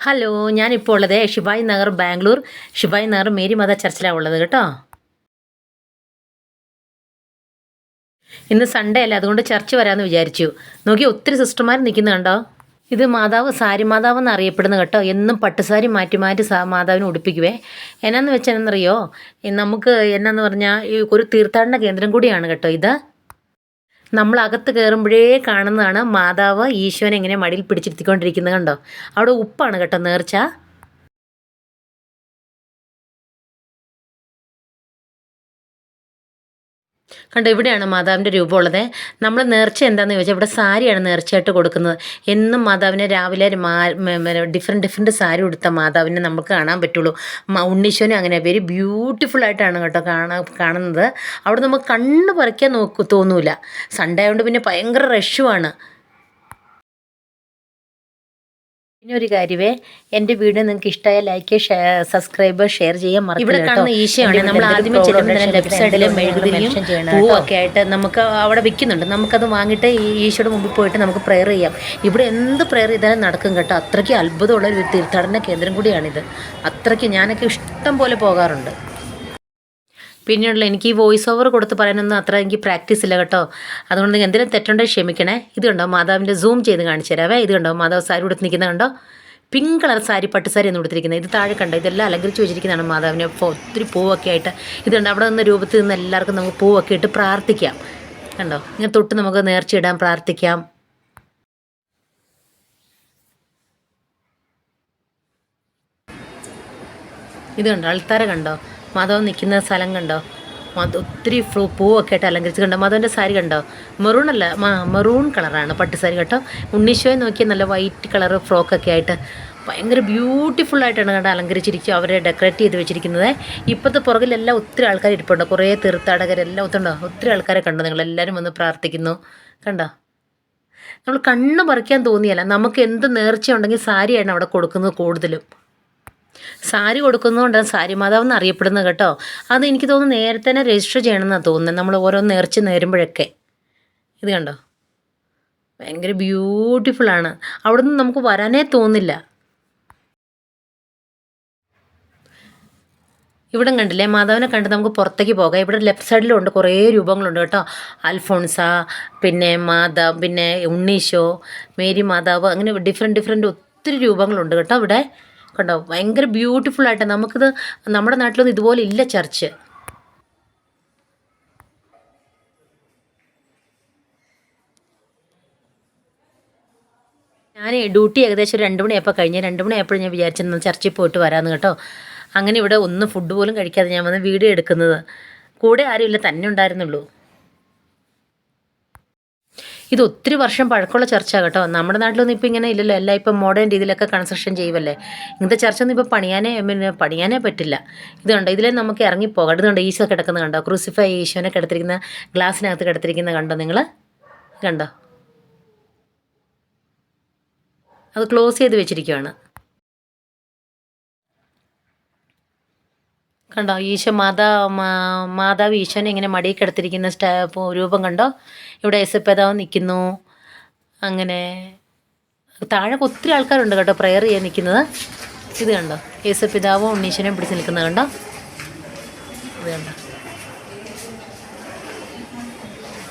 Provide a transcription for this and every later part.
Hello ഞാനിപ്പോൾ ഉള്ളത് Shivaji Nagar Bangalore. Shivaji Nagar Mary മത ചർച്ചിലാണ് ഉള്ളത് കേട്ടോ. ഇന്ന് സൺഡേ അല്ല അതുകൊണ്ട് ചർച്ച് വരാമെന്ന് വിചാരിച്ചു. നോക്കി ഒത്തിരി സിസ്റ്റർമാർ നിൽക്കുന്ന കണ്ടോ? ഇത് മാതാവ് സാരി മാതാവ് എന്ന് അറിയപ്പെടുന്ന കേട്ടോ. എന്നും പട്ടുസാരി മാറ്റി മാറ്റി സാ മാതാവിനെ ഉടുപ്പിക്കുവേ. എന്നാന്ന് വെച്ചാൽ എന്നറിയോ? നമുക്ക് എന്നാന്ന് പറഞ്ഞാൽ ഒരു തീർത്ഥാടന കേന്ദ്രം കൂടിയാണ് കേട്ടോ ഇത്. നമ്മൾ അകത്ത് കയറുമ്പോഴേ കാണുന്നതാണ് മാതാവ് ഈശോനെ ഇങ്ങനെ മടിയിൽ പിടിച്ചിരുത്തിക്കൊണ്ടിരിക്കുന്നത് കണ്ടോ? അവിടെ ഉപ്പാണ് കേട്ടോ നേർച്ച. കണ്ടോ ഇവിടെയാണ് മാതാവിന്റെ രൂപമുള്ളത്. നമ്മൾ നേർച്ച എന്താണെന്ന് ചോദിച്ചാൽ ഇവിടെ സാരിയാണ് നേർച്ചയായിട്ട് കൊടുക്കുന്നത്. എന്നും മാതാവിനെ രാവിലെ ഡിഫറെന്റ് ഡിഫറെന്റ് സാരി ഉടുത്ത മാതാവിനെ നമുക്ക് കാണാൻ പറ്റുള്ളൂ. മ- ഉണ്ണീശോനെ അങ്ങനെ വെരി ബ്യൂട്ടിഫുൾ ആയിട്ടാണ് കേട്ടോ കാണാ കാണുന്നത്. അവിടെ നമുക്ക് കണ്ണ് പറിക്കാൻ നോക്കു തോന്നൂല. സൺഡേ ആയതുകൊണ്ട് പിന്നെ ഭയങ്കര റഷുമാണ് പിന്നെ ഒരു കാര്യമേ എന്റെ വീഡിയോ നിങ്ങൾക്ക് ഇഷ്ടമായ ലൈക്ക് സബ്സ്ക്രൈബ് ഷെയർ ചെയ്യാൻ മറക്കില്ല ഇവിടെ കാണുന്ന ഈശയാണ്. നമ്മൾ ആദ്യമേ ചെല്ലുമ്പോൾ ലെഫ്റ്റ് സൈഡിൽ മെഴുകുതിരിയും പൂവൊക്കെ ആയിട്ട് നമുക്ക് അവിടെ വിൽക്കുന്നുണ്ട് നമുക്കത് വാങ്ങിയിട്ട് ഈ ഈശോയുടെ മുമ്പിൽ പോയിട്ട് നമുക്ക് പ്രെയർ ചെയ്യാം. ഇവിടെ എന്ത് പ്രെയർ ചെയ്താലും നടക്കും കേട്ടോ. അത്രയ്ക്ക് അത്ഭുതമുള്ള ഒരു തീർത്ഥാടന കേന്ദ്രം കൂടിയാണിത്. അത്രയ്ക്ക് ഞാനൊക്കെ ഇഷ്ടം പോലെ പോകാറുണ്ട്. പിന്നെയുള്ള എനിക്ക് ഈ വോയിസ് ഓവർ കൊടുത്ത് പറയാനൊന്നും അത്ര എനിക്ക് പ്രാക്ടീസ് ഇല്ല കേട്ടോ. അതുകൊണ്ട് എന്തെങ്കിലും തെറ്റുണ്ടെങ്കിൽ ക്ഷമിക്കണേ. ഇത് കണ്ടോ മാതാവിന്റെ സൂം ചെയ്ത് കാണിച്ചു തരാവേ. ഇത് കണ്ടോ മാതാവ് സാരി ഉടുത്ത് നിൽക്കുന്നത് കണ്ടോ? പിങ്ക് കളർ സാരി പട്ട് സാരി ഒന്നും കൊടുത്തിരിക്കുന്നത് ഇത് താഴെ കണ്ടോ? ഇതെല്ലാം അലങ്കരിച്ച് വെച്ചിരിക്കുന്നതാണ് മാതാവിനെ. ഒത്തിരി പൂവൊക്കെ ആയിട്ട് ഇത് കണ്ടോ? അവിടെ നിന്ന് രൂപത്തിൽ നിന്ന് എല്ലാവർക്കും നമുക്ക് പൂവൊക്കെ ഇട്ട് പ്രാർത്ഥിക്കാം. കണ്ടോ? ഇങ്ങനെ തൊട്ട് നമുക്ക് നേർച്ചയിടാൻ പ്രാർത്ഥിക്കാം. ഇത് കണ്ടോ? അൾത്താര കണ്ടോ? മാധവൻ നിൽക്കുന്ന സ്ഥലം കണ്ടോ? ഒത്തിരി ഫ്രൂ പൂവൊക്കെ ആയിട്ട് അലങ്കരിച്ച് കണ്ടോ? മാധവന്റെ സാരി കണ്ടോ? മെറൂൺ അല്ല മെറൂൺ കളറാണ് പട്ട് സാരി കേട്ടോ. ഉണ്ണീശോയെ നോക്കിയാൽ നല്ല വൈറ്റ് കളർ ഫ്രോക്കൊക്കെ ആയിട്ട് ഭയങ്കര ബ്യൂട്ടിഫുൾ ആയിട്ടാണ് കണ്ടോ അലങ്കരിച്ചിരിക്കുക. അവരെ ഡെക്കറേറ്റ് ചെയ്ത് വെച്ചിരിക്കുന്നത്. ഇപ്പോഴത്തെ പുറകിലെല്ലാം ഒത്തിരി ആൾക്കാർ ഇരിപ്പുണ്ട്. കുറേ തീർത്ഥാടകരെല്ലാം ഒത്തുണ്ടോ? ഒത്തിരി ആൾക്കാരെ കണ്ടു നിങ്ങൾ. എല്ലാവരും വന്ന് പ്രാർത്ഥിക്കുന്നു. കണ്ടോ? നമ്മൾ കണ്ണ് പറിക്കാൻ തോന്നിയല്ല. നമുക്ക് എന്ത് നേർച്ചയുണ്ടെങ്കിൽ സാരിയാണ് അവിടെ കൊടുക്കുന്നത് കൂടുതലും. സാരി കൊടുക്കുന്നതുകൊണ്ട് സാരി മാതാവ് എന്ന് അറിയപ്പെടുന്നത് കേട്ടോ. അത് എനിക്ക് തോന്നുന്നു നേരത്തെ തന്നെ രജിസ്റ്റർ ചെയ്യണമെന്നാണ് തോന്നുന്നത് നമ്മൾ ഓരോ നേർച്ച നേരുമ്പോഴൊക്കെ. ഇത് കണ്ടോ? ഭയങ്കര ബ്യൂട്ടിഫുള്ളാണ് അവിടെ നിന്ന് നമുക്ക് വരാനേ തോന്നില്ല. ഇവിടെ കണ്ടില്ലേ? മാതാവിനെ കണ്ട് നമുക്ക് പുറത്തേക്ക് പോകാം. ഇവിടെ ലെഫ്റ്റ് സൈഡിലുണ്ട് കുറേ രൂപങ്ങളുണ്ട് കേട്ടോ. അൽഫോൺസ പിന്നെ മാതാവ് പിന്നെ ഉണ്ണീശോ മേരി മാതാവ് അങ്ങനെ ഡിഫറെന്റ് ഡിഫറെന്റ് ഒത്തിരി രൂപങ്ങളുണ്ട് കേട്ടോ ഇവിടെ. കണ്ടോ? ഭയങ്കര ബ്യൂട്ടിഫുൾ ആയിട്ട് നമുക്കിത് നമ്മുടെ നാട്ടിലൊന്നും ഇതുപോലെ ഇല്ല ചർച്ച് ഞാൻ ഡ്യൂട്ടി ഏകദേശം രണ്ട് മണിയായപ്പോൾ കഴിഞ്ഞ്. രണ്ട് മണിയായപ്പോൾ ഞാൻ വിചാരിച്ചത് ചർച്ചിൽ പോയിട്ട് വരാമെന്ന് കേട്ടോ. അങ്ങനെ ഇവിടെ ഒന്നും ഫുഡ് പോലും കഴിക്കാതെ ഞാൻ വന്ന് വീഡിയോ എടുക്കുന്നത്. കൂടെ ആരുമില്ല തന്നെ ഉണ്ടായിരുന്നുള്ളൂ. ഇത് ഒത്തിരി വർഷം പഴക്കമുള്ള ചർച്ച കേട്ടോ. നമ്മുടെ നാട്ടിലൊന്നും ഇപ്പോൾ ഇങ്ങനെ ഇല്ലല്ലോ. എല്ലാം ഇപ്പം മോഡേൺ രീതിയിലൊക്കെ കൺസ്ട്രക്ഷൻ ചെയ്യുമല്ലേ ഇങ്ങനത്തെ ചർച്ച ഒന്നും ഇപ്പോൾ പണിയാനേ പിന്നെ പണിയാനേ പറ്റില്ല. ഇതുണ്ട് ഇതിലെ നമുക്ക് ഇറങ്ങിപ്പോകാം. ഇതുണ്ട് ഈശോ കിടക്കുന്നത് കണ്ടോ? ക്രൂസിഫൈ ഈശോനെ കിടത്തിരിക്കുന്ന ഗ്ലാസ്സിനകത്ത് കിടത്തിരിക്കുന്ന കണ്ടോ നിങ്ങൾ കണ്ടോ? അത് ക്ലോസ് ചെയ്ത് വെച്ചിരിക്കുകയാണ് കണ്ടോ? ഈശോ മാതാ മാതാവ് ഈശോനെ ഇങ്ങനെ മടിയിൽ കിടത്തിരിക്കുന്ന സ്റ്റാ രൂപം കണ്ടോ? ഇവിടെ യേശുപ്പേതാവ് നിൽക്കുന്നു. അങ്ങനെ താഴെ ഒത്തിരി ആൾക്കാരുണ്ട് കേട്ടോ പ്രെയർ ചെയ്യാൻ നിൽക്കുന്നത്. ഇത് കണ്ടോ? യേശുപിതാവും ഉണ്ണീശനെയും പിടിച്ച് നിൽക്കുന്നത് കണ്ടോ? ഇത് കണ്ടോ?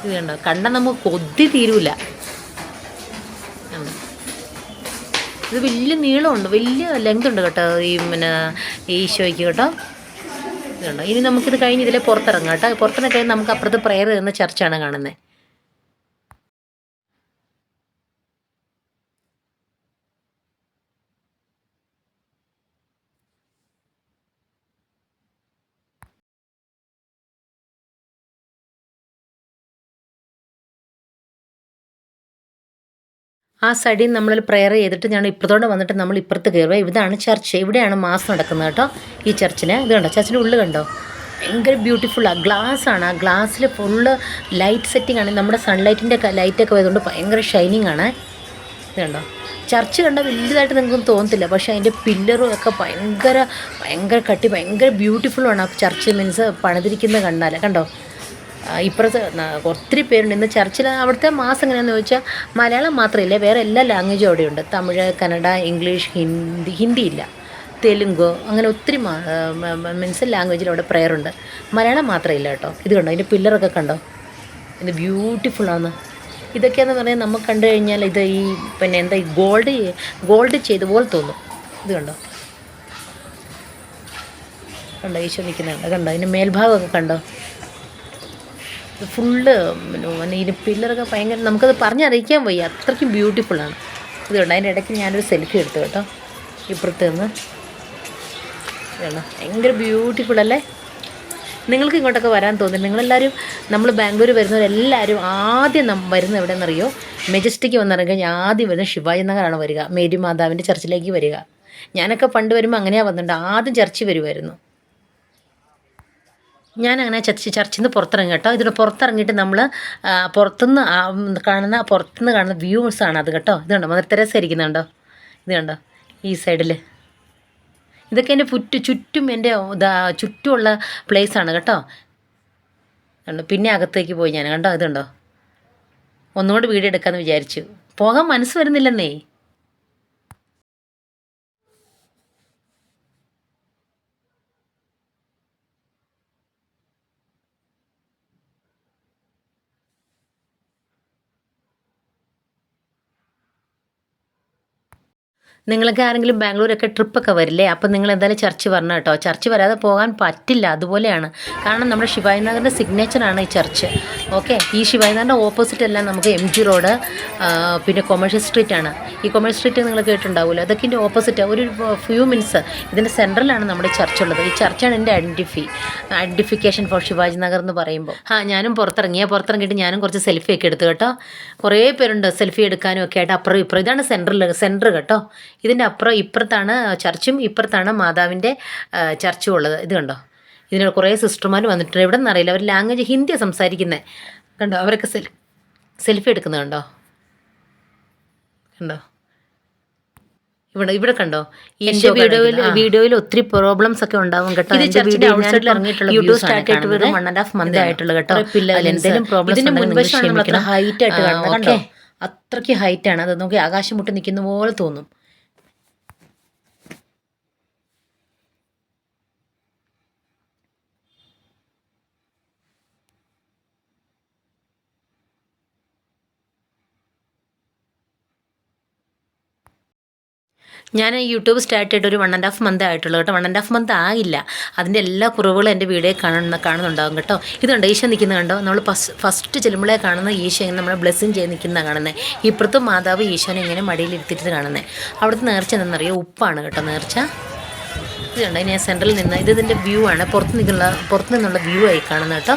ഇത് കണ്ടോ? കണ്ട നമുക്ക് കൊതി തീരൂല. ഇത് വലിയ നീളമുണ്ട് വലിയ ലെങ്ത് ഉണ്ട് കേട്ടോ ഈ പിന്നെ ഈശോയ്ക്ക് കേട്ടോ. ഇതുണ്ടോ ഇനി നമുക്കിത് കഴിഞ്ഞ് ഇതിലെ പുറത്തിറങ്ങാം കേട്ടോ. പുറത്തിറങ്ങി നമുക്ക് അപ്പുറത്ത് പ്രയർ ചെയ്യുന്ന ചർച്ചയാണ് കാണുന്നത്. ആ സൈഡിൽ നമ്മൾ പ്രെയർ ചെയ്തിട്ട് ഞാൻ ഇപ്പുറത്തോടെ വന്നിട്ട് നമ്മൾ ഇപ്പുറത്ത് കയറുക. ഇതാണ് ചർച്ച് ഇവിടെയാണ് മാസ് നടക്കുന്നത് കേട്ടോ ഈ ചർച്ചിൽ ഇത് കണ്ടോ? ചർച്ചിന്റെ ഉള്ളിൽ കണ്ടോ? ഭയങ്കര ബ്യൂട്ടിഫുള്ളാണ് ഗ്ലാസ് ആണ്. ആ ഗ്ലാസ്സിൽ ഫുള്ള് ലൈറ്റ് സെറ്റിംഗ് ആണ്. നമ്മുടെ സൺലൈറ്റിന്റെ ലൈറ്റൊക്കെ വരുന്നതുകൊണ്ട് ഭയങ്കര ഷൈനിങ് ആണ്. ഇത് കണ്ടോ? ചർച്ച് കണ്ടാൽ വലുതായിട്ട് നിങ്ങൾക്ക് തോന്നത്തില്ല. പക്ഷേ അതിന്റെ പില്ലറും ഒക്കെ ഭയങ്കര ഭയങ്കര കട്ടി ഭയങ്കര ബ്യൂട്ടിഫുള്ളാണ് ആ ചർച്ച് മീൻസ് പണിതിരിക്കുന്നത് കണ്ടാൽ കണ്ടോ? ഇപ്പുറത്ത് ഒത്തിരി പേരുണ്ട്. ഇന്ന് ചർച്ചിൽ അവിടുത്തെ മാസം എങ്ങനെയാണെന്ന് ചോദിച്ചാൽ മലയാളം മാത്രമില്ല വേറെ എല്ലാ ലാംഗ്വേജും അവിടെയുണ്ട്. തമിഴ് കന്നഡ ഇംഗ്ലീഷ് ഹിന്ദി ഹിന്ദി ഇല്ല. തെലുങ്ക് അങ്ങനെ ഒത്തിരി മീൻസ് ലാംഗ്വേജിൽ അവിടെ പ്രെയർ ഉണ്ട്. മലയാളം മാത്രമില്ല കേട്ടോ. ഇത് കണ്ടോ? അതിന്റെ പില്ലറൊക്കെ കണ്ടോ? ഇത് ബ്യൂട്ടിഫുള്ളാണ് ഇതൊക്കെയാണെന്ന് പറഞ്ഞാൽ നമുക്ക് കണ്ടു കഴിഞ്ഞാൽ ഇത് ഈ പിന്നെ എന്താ ഈ ഗോൾഡ് ഗോൾഡ് ചെയ്ത പോലെ തോന്നും. ഇത് കണ്ടോ? കണ്ടോ? ഈശോ നിൽക്കുന്നുണ്ട്. കണ്ടോ? അതിന്റെ മേൽഭാഗമൊക്കെ കണ്ടോ? ഫുള്ള് പിന്നെ ഇതിന് പില്ലറൊക്കെ ഭയങ്കര നമുക്കത് പറഞ്ഞറിയിക്കാൻ വയ്യ. അത്രയ്ക്കും ബ്യൂട്ടിഫുള്ളാണ് ഇത് കണ്ടോ? അതിന്റെ ഇടയ്ക്ക് ഞാനൊരു സെൽഫി എടുത്തു കേട്ടോ. ഇപ്പുറത്ത് നിന്ന് വേണം ഭയങ്കര ബ്യൂട്ടിഫുൾ അല്ലേ? നിങ്ങൾക്ക് ഇങ്ങോട്ടൊക്കെ വരാൻ തോന്നുന്നു. നിങ്ങളെല്ലാവരും നമ്മൾ ബാംഗ്ലൂർ വരുന്നവരെല്ലാവരും ആദ്യം നം വരുന്നത് എവിടെയെന്നറിയോ? മെജസ്റ്റിക്ക് വന്നിറങ്ങി ആദ്യം വരുന്നത് ശിവാജി നഗറാണ് വരിക. മേരി മാതാവിന്റെ ചർച്ചിലേക്ക് വരിക. ഞാനൊക്കെ പണ്ട് വരുമ്പോൾ അങ്ങനെയാണ് വന്നിട്ടുണ്ട്. ആദ്യം ചർച്ചിൽ വരുമായിരുന്നു ഞാൻ അങ്ങനെ ചർച്ച ചർച്ചിൽ നിന്ന് പുറത്തിറങ്ങി കേട്ടോ. ഇതിന് പുറത്തിറങ്ങിയിട്ട് നമ്മൾ പുറത്തുനിന്ന് കാണുന്ന പുറത്തുനിന്ന് കാണുന്ന വ്യൂസ് ആണ് അത് കേട്ടോ. ഇത് കണ്ടോ? മദർ തെരേസ ഇരിക്കുന്നുണ്ടോ ഇത് കണ്ടോ? ഈ സൈഡിൽ ഇതൊക്കെ എന്റെ പുറ്റു ചുറ്റും എന്റെ ചുറ്റുമുള്ള ആണ് കേട്ടോ. കണ്ടോ? പിന്നെ അകത്തേക്ക് പോയി ഞാൻ. കണ്ടോ? ഇതുണ്ടോ ഒന്നുകൂടി വീഡിയോ എടുക്കാമെന്ന് വിചാരിച്ചു. പോകാൻ മനസ്സ് വരുന്നില്ലെന്നേ. നിങ്ങളൊക്കെ ആരെങ്കിലും ബാംഗ്ലൂരൊക്കെ ട്രിപ്പൊക്കെ വരില്ലേ? അപ്പം നിങ്ങൾ എന്തായാലും ചർച്ച് വരണം കേട്ടോ. ചർച്ച് വരാതെ പോകാൻ പറ്റില്ല. അതുപോലെയാണ്. കാരണം നമ്മുടെ ശിവാജി നഗറിന്റെ സിഗ്നേച്ചറാണ് ഈ ചർച്ച്. ഓക്കെ? ഈ ശിവായി നഗറിന്റെ ഓപ്പോസിറ്റ് എല്ലാം നമുക്ക് എം ജി റോഡ് പിന്നെ കൊമേഴ്ഷ്യൽ സ്ട്രീറ്റ് ആണ്. ഈ കൊമേഴ്ഷ്യൽ സ്ട്രീറ്റ് നിങ്ങൾ കേട്ടിട്ടുണ്ടാവുമല്ലോ. അതൊക്കെ ഇതിന്റെ ഓപ്പോസിറ്റ് ഒരു ഫ്യൂ മിനിറ്റ്സ് ഇതിന്റെ സെൻട്രലാണ് നമ്മുടെ ചർച്ച് ഉള്ളത്. ഈ ചർച്ചാണ് എന്റെ identify identification for Shivaji Nagar എന്ന് പറയുമ്പോൾ. ആ ഞാനും പുറത്തിറങ്ങിയ പുറത്തിറങ്ങിയിട്ട് ഞാനും കുറച്ച് സെൽഫി ഒക്കെ എടുത്തു കേട്ടോ. കുറേ പേരുണ്ട് സെൽഫി എടുക്കാനും ഒക്കെ ആയിട്ട് അപ്പുറം ഇപ്പുറം ഇതാണ് സെന്ററിൽ സെന്റർ കേട്ടോ. ഇതിന്റെ അപ്പുറം ഇപ്പുറത്താണ് ചർച്ചും ഇപ്പുറത്താണ് മാതാവിന്റെ ചർച്ചും ഉള്ളത് ഇത് കണ്ടോ? ഇതിന് കുറേ സിസ്റ്റർമാർ വന്നിട്ടുണ്ട്. എവിടെ നിന്നറിയില്ല അവർ ലാംഗ്വേജ് ഹിന്ദിയാണ് സംസാരിക്കുന്നത് കണ്ടോ? അവരൊക്കെ സെൽ സെൽഫി എടുക്കുന്നത് കണ്ടോ? കണ്ടോ? ഇവിടെ ഇവിടെ കണ്ടോ? എന്റെ വീഡിയോയിൽ വീഡിയോയിൽ ഒത്തിരി പ്രോബ്ലംസ് ഒക്കെ ഉണ്ടാവും കേട്ടോ. യൂട്യൂബ് views ആണ് സ്റ്റാർട്ട് ചെയ്തിട്ട് കാണുന്നത്. വൺ ആൻഡ് ഹാഫ് മന്ത് ആയിട്ടുള്ളൂ കേട്ടോ. എന്തെങ്കിലും അത്ര ആയിട്ട് കാണുന്നത്. അത്രയ്ക്ക് ഹൈറ്റ് ആണ്. അത് നോക്കി ആകാശം മുട്ടി നിൽക്കുന്ന പോലെ തോന്നും. ഞാൻ യൂട്യൂബ് സ്റ്റാർട്ട് ചെയ്തിട്ട് ഒരു വൺ ആൻഡ് ഹാഫ് മന്ത് ആയിട്ടുള്ളൂ കേട്ടോ. വൺ ആൻഡ് ഹാഫ് മന്ത് ആയില്ല. അതിന്റെ എല്ലാ കുറവുകളും എന്റെ വീഡിയോ കാണുന്ന കാണുന്നുണ്ടാകും കേട്ടോ. ഇതുണ്ട് ഈശോ നിൽക്കുന്ന കണ്ടോ? നമ്മൾ ഫസ്റ്റ് ചെല്ലുമ്പോഴേ കാണുന്ന ഈശോ ഇങ്ങനെ നമ്മളെ ബ്ലെസ്സിങ് ചെയ്ത് നിൽക്കുന്ന കാണുന്നത് ഇപ്പുറത്തും മാതാവ് ഈശോനെ ഇങ്ങനെ മടിയിൽ ഇരുത്തിയിട്ട് കാണുന്നത് അവിടുത്തെ നേർച്ച എന്താണെന്നറിയോ? ഉപ്പാണ് കേട്ടോ നേർച്ച. ഇതുണ്ട് ഞാൻ സെൻട്രലിൽ നിന്ന് ഇത് ഇതിന്റെ വ്യൂ ആണ്. പുറത്ത് നിൽക്കുന്ന പുറത്ത് നിന്നുള്ള വ്യൂ ആയി കാണുന്നത് കേട്ടോ.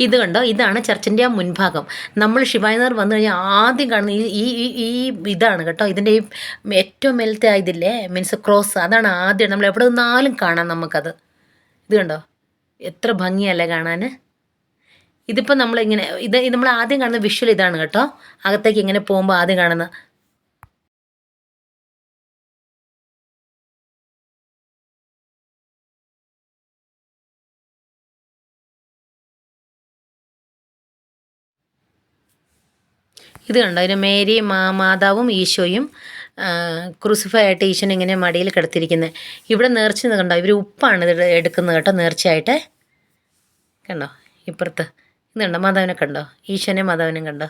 ഇത് കണ്ടോ? ഇതാണ് ചർച്ചിന്റെ ആ മുൻഭാഗം. നമ്മൾ ശിവായനർ വന്നു കഴിഞ്ഞാൽ ആദ്യം കാണുന്ന ഈ ഈ ഈ- ഇതാണ് കേട്ടോ. ഇതിന്റെ ഈ ഏറ്റവും മേലത്തെ ഇതില്ലേ? Means cross. അതാണ് ആദ്യം. നമ്മൾ എവിടെ നിന്നാലും കാണാം നമുക്കത്. ഇത് കണ്ടോ? എത്ര ഭംഗിയല്ലേ കാണാൻ. ഇതിപ്പോൾ നമ്മളിങ്ങനെ ഇത് നമ്മൾ ആദ്യം കാണുന്ന വിഷ്വൽ ഇതാണ് കേട്ടോ. അകത്തേക്ക് ഇങ്ങനെ പോകുമ്പോൾ ആദ്യം കാണുന്ന ഇത് കണ്ടോ? അതിന് മേരി മാതാവും ഈശോയും ക്രൂസിഫൈ ആയിട്ട് ഈശോനെ ഇങ്ങനെ മടിയിൽ കിടത്തിയിരിക്കുന്നത് ഇവിടെ നേർച്ച കണ്ടോ? ഇവർ ഉപ്പാണ് ഇത് എടുക്കുന്നത് കേട്ടോ നേർച്ചയായിട്ട്. കണ്ടോ? ഇപ്പുറത്ത്. ഇത് കണ്ടോ? മാതാവിനെ കണ്ടോ? ഈശോനെ മാതാവിനെയും കണ്ടോ?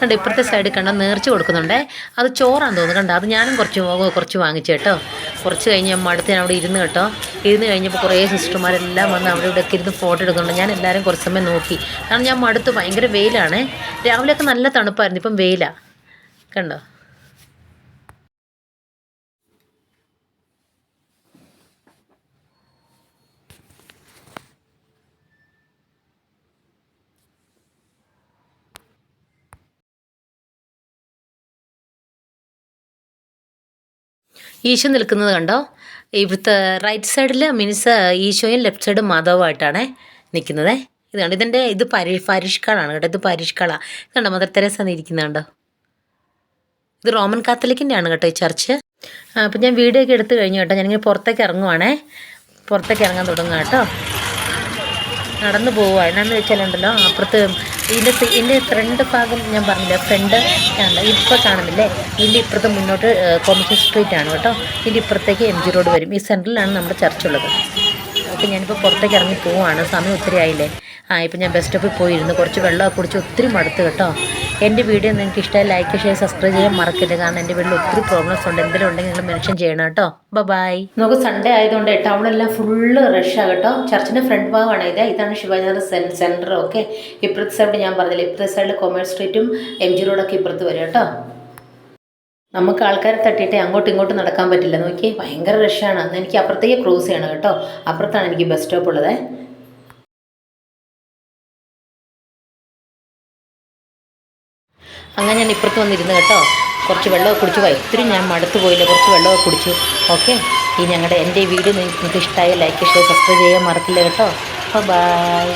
കണ്ടോ ഇപ്പുറത്തെ സൈഡിൽ കണ്ട നേർച്ച കൊടുക്കുന്നുണ്ടേ. അത് ചോറാന്ന് തോന്നുന്നു കണ്ടോ അത് ഞാനും കുറച്ച് കുറച്ച് വാങ്ങിച്ചു കേട്ടോ. കുറച്ച് കഴിഞ്ഞ് ഞാൻ അവിടെ ഇരുന്ന് കേട്ടോ. ഇരുന്ന് കഴിഞ്ഞപ്പോൾ കുറേ സിസ്റ്റർമാരെല്ലാം വന്ന് അവിടെ ഇവിടെ ഇരുന്ന് ഫോട്ടോ എടുക്കുന്നുണ്ട്. ഞാൻ എല്ലാവരും കുറച്ച് സമയം നോക്കി. കാരണം ഞാൻ മടുത്ത് ഭയങ്കര വെയിലാണേ. രാവിലെയൊക്കെ നല്ല തണുപ്പായിരുന്നു ഇപ്പം വെയിലാണ് കണ്ടോ? ഈശോ നിൽക്കുന്നത് കണ്ടോ? ഇവിടുത്തെ റൈറ്റ് സൈഡിൽ മീൻസ് ഈശോയും ലെഫ്റ്റ് സൈഡ് മാധവുമായിട്ടാണ് നിൽക്കുന്നത്. ഇത് കണ്ടോ? ഇതിന്റെ ഇത് പരി പരിഷ്കളാണ് കേട്ടോ. ഇത് പരിഷ്കള. ഇത് കണ്ടോ? മദർ തെരേസ കണ്ടോ? ഇത് റോമൻ കാത്തലിക്കിന്റെ ആണ് കേട്ടോ ഈ ചർച്ച് അപ്പം ഞാൻ വീഡിയോ ഒക്കെ എടുത്തു കഴിഞ്ഞു കേട്ടോ. ഞാനിങ്ങനെ പുറത്തേക്ക് ഇറങ്ങുവാണേ. പുറത്തേക്ക് ഇറങ്ങാൻ തുടങ്ങുക കേട്ടോ. നടന്നു പോവുക എന്നാന്ന് വെച്ചാലുണ്ടല്ലോ അപ്പുറത്ത് ഇതിന്റെ ഇതിന്റെ ഫ്രണ്ട് ഭാഗം ഞാൻ പറഞ്ഞില്ല? ഫ്രണ്ട് ആണ്. ഇപ്പോൾ കാണുന്നില്ലേ? ഇതിന്റെ ഇപ്പുറത്ത് മുന്നോട്ട് കോമേഴ്സ് സ്ട്രീറ്റ് ആണ് കേട്ടോ. ഇതിന്റെ ഇപ്പുറത്തേക്ക് എം ജി റോഡ് വരും. ഈ സെന്ററിലാണ് നമ്മുടെ ചർച്ച ഉള്ളത്. അപ്പോൾ ഞാനിപ്പോൾ പുറത്തേക്ക് ഇറങ്ങി പോവാണ്. സമയം ഒത്തിരി ആയില്ലേ? ആ ഇപ്പം ഞാൻ ബസ് സ്റ്റോപ്പിൽ പോയിരുന്നു. കുറച്ച് വെള്ളമൊക്കെ കുടിച്ച് ഒത്തിരി മടുത്ത് കേട്ടോ. എന്റെ വീഡിയോ നിങ്ങൾക്ക് ഇഷ്ടമായി ലൈക്ക് ഷെയർ സബ്സ്ക്രൈബ് ചെയ്യാൻ മറക്കരുത്. കാരണം എന്റെ വീട്ടിൽ ഒത്തിരി പ്രോബ്ലംസ് ഉണ്ട്. എന്തെങ്കിലും ഉണ്ടെങ്കിൽ നിങ്ങൾ മെൻഷൻ ചെയ്യണം കേട്ടോ. ബൈ നമുക്ക് സൺഡേ ആയതുകൊണ്ട് ടൗണെല്ലാം ഫുള്ള് റഷാണ് കേട്ടോ. ചർച്ചിന്റെ ഫ്രണ്ട് ഭാഗമാണ് ഇത്. ഇതാണ് ശിവാജിനഗർ സെന്റർ ഓക്കെ ഇപ്പുറത്തെ സൈഡ് ഞാൻ പറഞ്ഞില്ല? ഇപ്പുറത്തെ സൈഡിൽ കൊമേഴ്സ് സ്ട്രീറ്റും എം ജി റോഡൊക്കെ ഇപ്പുറത്ത് വരും കേട്ടോ. നമുക്ക് ആൾക്കാരെ തട്ടിയിട്ട് അങ്ങോട്ടും ഇങ്ങോട്ടും നടക്കാൻ പറ്റില്ല. നോക്കി ഭയങ്കര റഷാണ് അന്ന് എനിക്ക് അപ്പുറത്തേക്ക് ക്രോസ് ചെയ്യണം കേട്ടോ. അപ്പുറത്താണ് എനിക്ക് ബസ് സ്റ്റോപ്പ് ഉള്ളത്. അങ്ങനെ ഞാൻ ഇപ്പുറത്ത് വന്നിരുന്നു കേട്ടോ. കുറച്ച് വെള്ളമൊക്കെ കുടിച്ചു. ഒത്തിരി ഞാൻ മടുത്തു പോയില്ല. കുറച്ച് വെള്ളമൊക്കെ കുടിച്ചു. ഓക്കെ? ഈ ഞങ്ങളുടെ എന്റെ വീഡിയോ നിങ്ങൾക്ക് ഇഷ്ടമായ ലൈക്ക് ഷെയർ സബ്സ്ക്രൈബ് ചെയ്യാൻ മറക്കില്ല കേട്ടോ. അപ്പോൾ ബൈ